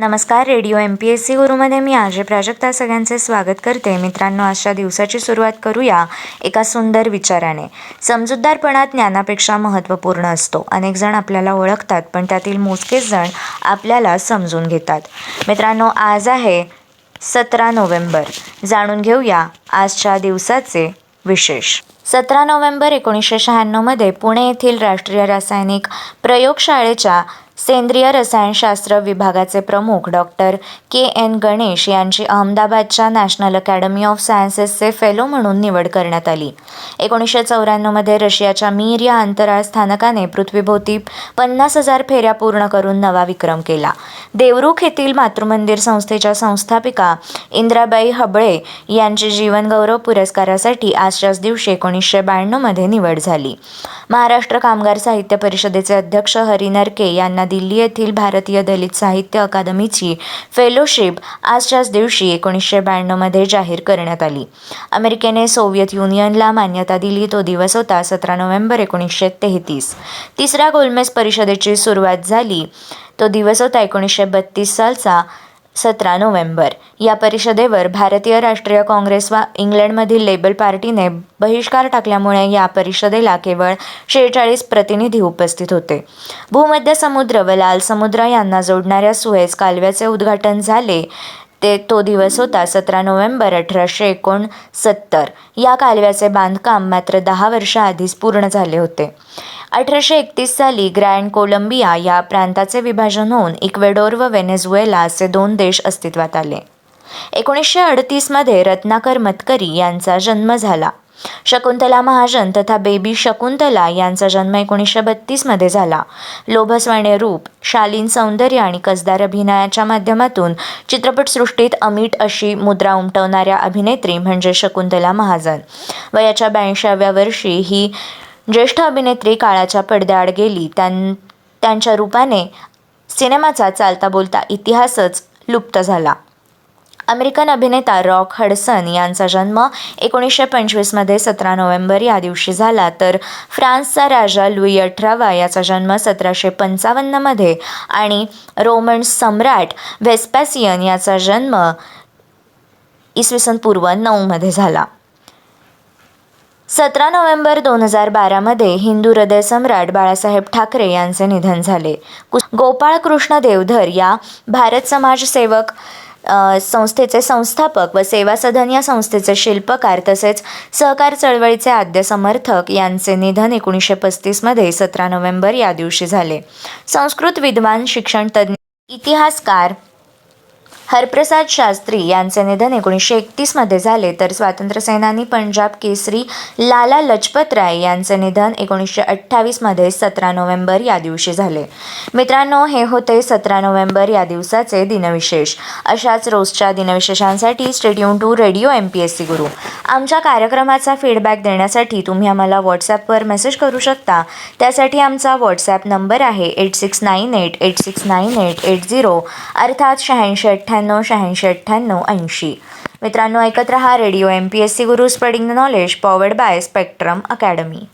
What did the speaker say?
नमस्कार radio M P S C गुरुमध्ये मी आजे प्राजक्ता सगळ्यांचे स्वागत करते. मित्रांनो आजच्या दिवसाची सुरुवात करूया एका सुंदर विचाराने. समजूतदारपणात ज्ञानापेक्षा महत्त्वपूर्ण असतो. अनेक जण आपल्याला ओळखतात पण त्यातील मोजकेच जण आपल्याला समजून घेतात. मित्रांनो आज आहे सतरा नोव्हेंबर. जाणून घेऊया आजच्या दिवसाचे विशेष. सतरा नोव्हेंबर एकोणीसशे शहाण्णवमध्ये पुणे येथील राष्ट्रीय रासायनिक प्रयोगशाळेच्या सेंद्रिय रसायनशास्त्र विभागाचे प्रमुख डॉक्टर के. एन. गणेश यांची अहमदाबादच्या नॅशनल अकॅडमी ऑफ सायन्सेसचे फेलो म्हणून निवड करण्यात आली. एकोणीसशे चौऱ्याण्णवमध्ये रशियाच्या मीर या अंतराळ स्थानकाने पृथ्वीभोवती पन्नास हजार फेऱ्या पूर्ण करून नवा विक्रम केला. देवरुख येथील मातृमंदिर संस्थेच्या संस्थापिका इंद्राबाई हबळे यांची जीवनगौरव पुरस्कारासाठी आजच्याच दिवशी एकोणीसशे ब्याण्णवमध्ये निवड झाली. महाराष्ट्र कामगार साहित्य परिषदेचे अध्यक्ष हरिनरके यांना दिल्ली येथील भारतीय दलित साहित्य अकादमीची फेलोशिप आजच्याच दिवशी एकोणीसशे ब्याण्णवमध्ये जाहीर करण्यात आली. अमेरिकेने सोव्हिएत युनियनला मान्यता दिली तो दिवस होता सतरा नोव्हेंबर एकोणीसशे तेहतीस. तिसऱ्या गोलमेज परिषदेची सुरुवात झाली. तो दिवस होता एकोणीसशे बत्तीस सालचा. सतरा नोव्हेंबर. या परिषदेवर भारतीय राष्ट्रीय काँग्रेस व इंग्लंडमधील लेबल पार्टीने बहिष्कार टाकल्यामुळे या परिषदेला केवळ शेहेचाळीस प्रतिनिधी उपस्थित होते. भूमध्य समुद्र व लाल समुद्र यांना जोडणाऱ्या सुएज कालव्याचे उद्घाटन झाले. ते तो दिवस होता सतरा नोव्हेंबर अठराशे एकोणसत्तर. या कालव्याचे बांधकाम मात्र दहा वर्षाआधीच पूर्ण झाले होते. अठराशे एकतीस साली ग्रँड कोलंबिया या प्रांताचे विभाजन होऊन इक्वेडोर व व्हेनेझुएला असे दोन देश अस्तित्वात आले. एकोणीसशे अडतीसमध्ये रत्नाकर मतकरी यांचा जन्म झाला. शकुंतला महाजन तथा बेबी शकुंतला यांचा जन्म एकोणीसशे बत्तीसमध्ये झाला. लोभसवाणे रूप शालीन सौंदर्य आणि कसदार अभिनयाच्या माध्यमातून चित्रपटसृष्टीत अमीट अशी मुद्रा उमटवणाऱ्या अभिनेत्री म्हणजे शकुंतला महाजन. वयाच्या ब्याऐंशाव्या वर्षी ही ज्येष्ठ अभिनेत्री काळाच्या पडद्याआड गेली. त्यां त्यांच्या रूपाने सिनेमाचा चालता बोलता इतिहासच लुप्त झाला. अमेरिकन अभिनेता रॉक हडसन यांचा जन्म एकोणीसशे पंचवीसमध्ये सतरा नोव्हेंबर या दिवशी झाला. तर फ्रान्सचा राजा लुई अठरावा याचा जन्म सतराशे पंचावन्नमध्ये आणि रोमन सम्राट व्हेस्पॅसियन याचा जन्म इसवी सन पूर्व नऊमध्ये झाला. सतरा नोव्हेंबर दोन हजार बारामध्ये हिंदू हृदय सम्राट बाळासाहेब ठाकरे यांचे निधन झाले. गोपाळकृष्ण गोपाळ कृष्ण देवधर या भारत समाजसेवक संस्थेचे संस्थापक व सेवा सदन या संस्थेचे शिल्पकार तसेच सहकार चळवळीचे आद्य समर्थक यांचे निधन एकोणीसशे पस्तीसमध्ये सतरा नोव्हेंबर या दिवशी झाले. संस्कृत विद्वान शिक्षणतज्ञ इतिहासकार हरप्रसाद शास्त्री यांचे निधन एकोणीसशे एकतीसमध्ये झाले. तर स्वातंत्र्यसेनानी पंजाब केसरी लाला लजपत राय यांचे निधन एकोणीसशे अठ्ठावीसमध्ये सतरा नोव्हेंबर या दिवशी झाले. मित्रांनो हे होते सतरा नोव्हेंबर या दिवसाचे दिनविशेष. अशाच रोजच्या दिनविशेषांसाठी stadium to radio M P S C Guru आमच्या कार्यक्रमाचा फीडबॅक देण्यासाठी तुम्ही आम्हाला व्हॉट्सॲपवर मेसेज करू शकता. त्यासाठी आमचा व्हॉट्सॲप नंबर आहे eight six nine eight eight six nine eight eight zero अर्थात शहाऐंशी अठ्ठ्याण्णव शहाऐंशी अठ्ठ्याण्णव ऐंशी. मित्रांनो ऐकत रहा radio M P S C Guru spreading the knowledge powered by spectrum academy